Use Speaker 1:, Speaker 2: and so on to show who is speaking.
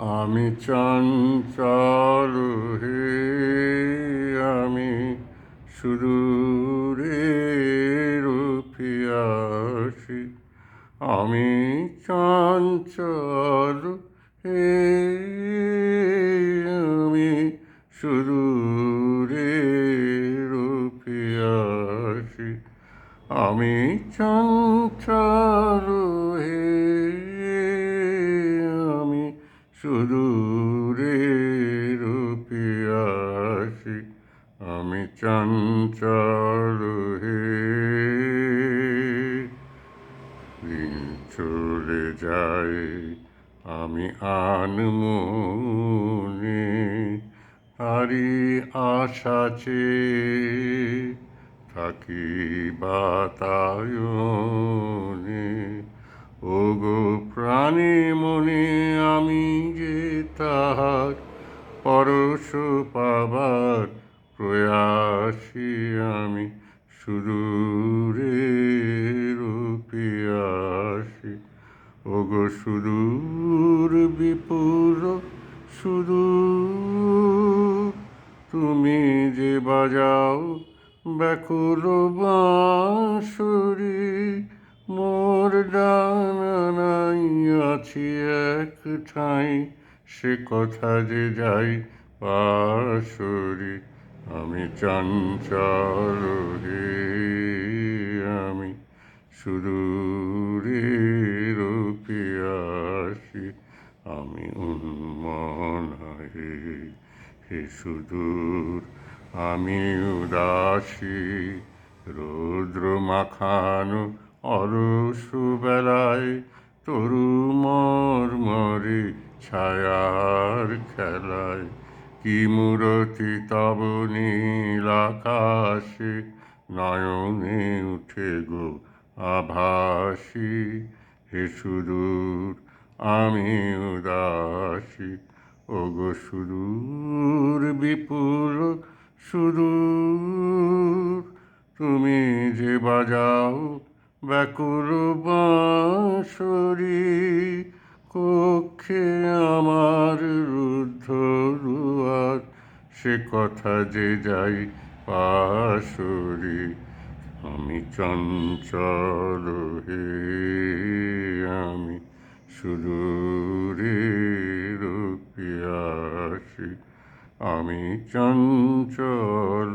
Speaker 1: আমি চঞ্চল হে আমি সুদূরে রুপিয়াসি আমি চঞ্চল হে আমি সুদূরে রুপিয়াসি আমি চঞ্চল সুদূরে রূপিয়াসি আমি চঞ্চল হে। চলে যায় আমি আনমনে আশা চেয়ে থাকি বাতায়নে। পরশ পাবার প্রয়াসী আমি সুদূরে রূপিয়াসি ও গো সুদূর বিপুল সুদূর, তুমি যে বাজাও ব্যাকুল বাঁশুরি, মোর ডানা আছি এক ঠাঁই সে কথা যে যাই পাশরি আমি চঞ্চল হে আমি সুদূরে রূপিয়াসি আমি উন্মন হে হে সুদূর, আমি উদাসী, রৌদ্র মাখানো অলসু বেলায় তরু মর্মরে ছায়ার খেলায় কি মূরতি তব নীল আকাশে নয়নে উঠে গো আভাসী। হে সুদূর, আমি উদাসী। ও গো সুদূর, বিপুল সুদূর, তুমি যে বাজাও ব্যাকুল বাঁশরি। কক্ষে আমার রুদ্ধ রুয়ার সে কথা যে যাই পাশরি, আমি চঞ্চল হে, আমি সুদূরে রূপিয়াসি আমি চঞ্চল